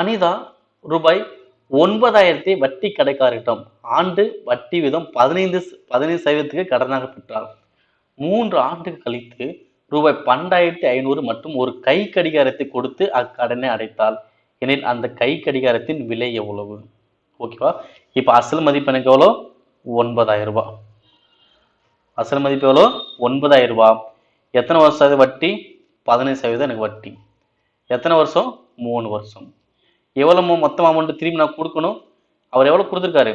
அனிதா ரூபாய் ஒன்பதாயிரத்தி வட்டி கடைக்காரரிடம் ஆண்டு வட்டி வீதம் பதினைந்து பதினைந்து சதவீதத்துக்கு கடனாக பெற்றார். மூன்று ஆண்டுகள் கழித்து ரூபாய் பன்னெண்டாயிரத்தி ஐநூறு மற்றும் ஒரு கை கடிகாரத்தை கொடுத்து அக்கடனை அடைத்தாள். எனில் அந்த கை கடிகாரத்தின் விலை எவ்வளவு? ஓகேவா இப்போ அசல் மதிப்பு எனக்கு எவ்வளோ? ஒன்பதாயிரம் ரூபாய் அசல் மதிப்பு எவ்வளோ? ஒன்பதாயிரம் ரூபாய் எத்தனை வருஷம் அது வட்டி? பதினைந்து சதவீதம் எனக்கு வட்டி. எத்தனை வருஷம்? மூணு வருஷம். எவ்வளோ மொத்தம் அமௌண்ட் திரும்பி நான் கொடுக்கணும்? அவர் எவ்வளோ கொடுத்துருக்காரு?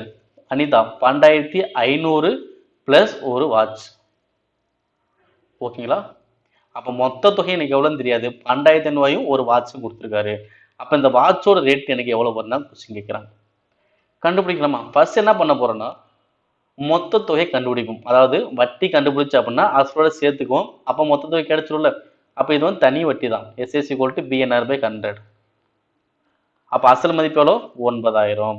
அனிதா பன்னெண்டாயிரத்தி ஐநூறு ப்ளஸ் ஒரு வாட்ச் ஓகேங்களா? அப்போ மொத்த தொகை எனக்கு எவ்வளோன்னு தெரியாது. பன்னெண்டாயிரத்தி ஐநூறுவாயும் ஒரு வாட்சும் கொடுத்துருக்காரு. அப்போ இந்த வாட்சோட ரேட் எனக்கு எவ்வளோ வரும்னா கொஸ்டின் கேட்குறாங்க கண்டுபிடிக்கலாமா? ஃபர்ஸ்ட் என்ன பண்ண போறோம்னா மொத்த தொகை கண்டுபிடிக்கும். அதாவது வட்டி கண்டுபிடிச்சு அப்படின்னா அசலோட சேர்த்துக்குவோம். அப்போ மொத்த தொகை கிடைச்சிரும்ல. அப்போ இது வந்து தனி வட்டி தான் SSC gold PNR by hundred அப்போ அசல் மதிப்பு எவ்வளோ ஒன்பதாயிரம்.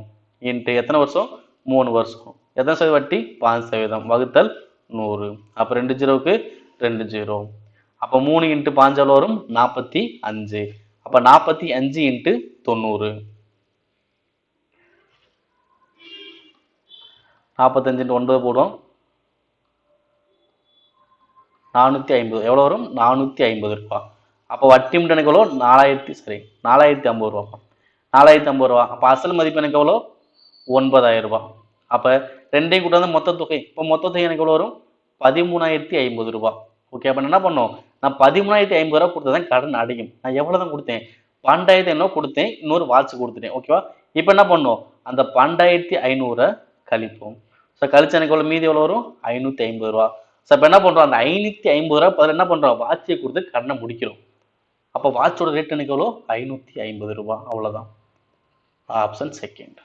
இன்ட்டு எத்தனை வருஷம்? மூணு வருஷம். எத்தனை சதவீத வட்டி? பாஞ்சு சதவீதம். வகுத்தல் நூறு. அப்போ ரெண்டு ஜீரோவுக்கு ரெண்டு ஜீரோ. அப்போ மூணு இன்ட்டு பாஞ்சால் வரும்? நாற்பத்தி அஞ்சு. அப்போ நாற்பத்தி அஞ்சு இன்ட்டு தொண்ணூறு. நாற்பத்தஞ்சு இன்ட்டு ஒன்பது போடும் நானூற்றி ஐம்பது. எவ்வளோ வரும்? நானூற்றி ஐம்பது ரூபா. அப்போ வட்டி மட்டும் எனக்கு எவ்வளோ நாலாயிரத்தி சரி நாலாயிரத்தி ஐம்பது ரூபா. நாலாயிரத்தி ஐம்பது ரூபா. அப்போ அசல் மதிப்பு எனக்கு எவ்வளோ ஒன்பதாயிரம் ரூபா. அப்போ ரெண்டையும் கூட வந்து மொத்த தொகை. இப்போ மொத்த தொகை எனக்கு எவ்வளோ வரும்? பதிமூணாயிரத்தி ஐம்பது ரூபா. ஓகே அப்போ என்ன பண்ணோம் நான் பதிமூணாயிரத்தி ஐம்பது ரூபா கொடுத்தா தான் கடன் அடையும். நான் எவ்வளோ தான் கொடுத்தேன்? பன்னெண்டாயிரத்தி ஐநூறு கொடுத்தேன். இன்னொரு வாட்ச் கொடுத்துட்டேன். ஓகேவா இப்போ என்ன பண்ணோம் அந்த பன்னெண்டாயிரத்தி ஐநூறை கழிப்போம். ஸோ கழிச்சு எனக்கு எவ்வளோ மீதி எவ்வளோ வரும்? ஐநூற்றி ஐம்பது ரூபா. ஸோ இப்போ என்ன பண்ணுறோம் அந்த ஐநூற்றி ஐம்பது ரூபா பதில் என்ன பண்ணுறோம் வாட்சியை கொடுத்து கடனை முடிக்கிறோம். அப்போ வாட்சோட ரேட் எனக்கு எவ்வளோ ஐநூற்றி ஐம்பது ரூபா. அவ்வளோதான் ஆப்ஷன் செகண்ட்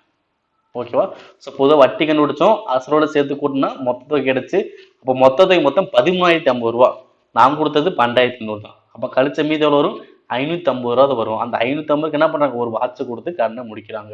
ஓகேவா ஸோ பொதுவாக வட்டி கண்டுபிடிச்சோம் அசலோட சேர்த்து கூட்டினா மொத்தத்துக்கு கிடைச்சி அப்போ மொத்தத்துக்கு மொத்தம் பதிமூணாயிரத்தி ஐம்பது ரூபா. நான் கொடுத்தது பன்னெண்டாயிரத்தி ஐநூறு தான். அப்போ கழிச்ச மீதி எவ்வளோ வரும்? ஐநூற்றி ஐம்பது ரூபா வரும். அந்த ஐநூற்றி ஐம்பதுக்கு என்ன பண்ணுறாங்க ஒரு வாட்சை கொடுத்து கடனை முடிக்கிறாங்க.